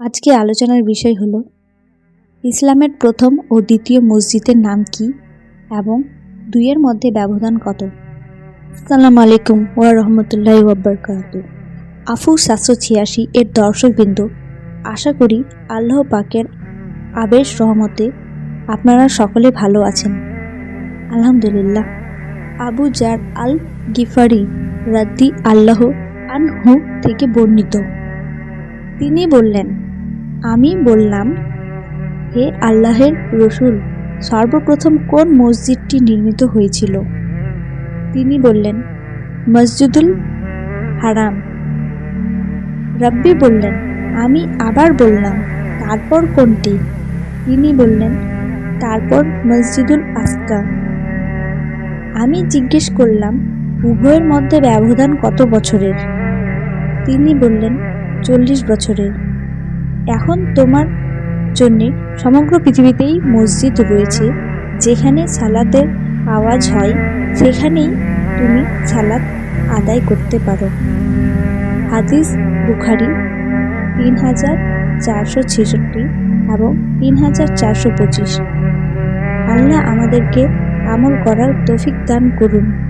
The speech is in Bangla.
আজকে আলোচনার বিষয় হলো, ইসলামের প্রথম ও দ্বিতীয় মসজিদের নাম কি এবং দুইয়ের মধ্যে ব্যবধান কত? আসসালামু আলাইকুম ওয়া রহমতুল্লাহি ওয়াবারকাত আফু সাতশো ছিয়াশি এর দর্শকবৃন্দ, আশা করি আল্লাহ পাকের আবেশ রহমতে আপনারা সকলে ভালো আছেন। আলহামদুলিল্লাহ। আবু জার আল গিফারি রাদ্দি আল্লাহ আনহু থেকে বর্ণিত। তিনি বললেন আমি বললাম, হে আল্লাহের রসুল, সর্বপ্রথম কোন মসজিদটি নির্মিত হয়েছিল? তিনি বললেন, মসজিদুল হারাম। রব্বি বললেন, আমি আবার বললাম, তারপর কোনটি? তিনি বললেন, তারপর মসজিদুল আসকা আমি জিজ্ঞেস করলাম, উভয়ের মধ্যে ব্যবধান কত বছরের? তিনি বললেন, চল্লিশ বছরের। এখন তোমার জন্যে সমগ্র পৃথিবীতেই মসজিদ রয়েছে, যেখানে সালাদের আওয়াজ হয়, সেখানেই তুমি সালাদ আদায় করতে পারো। হাদিস বুখারি তিন হাজার চারশো ছেষট্টি এবং তিন হাজার চারশো পঁচিশ। আল্লাহ আমাদেরকে আমল করার তৌফিক দান করুন।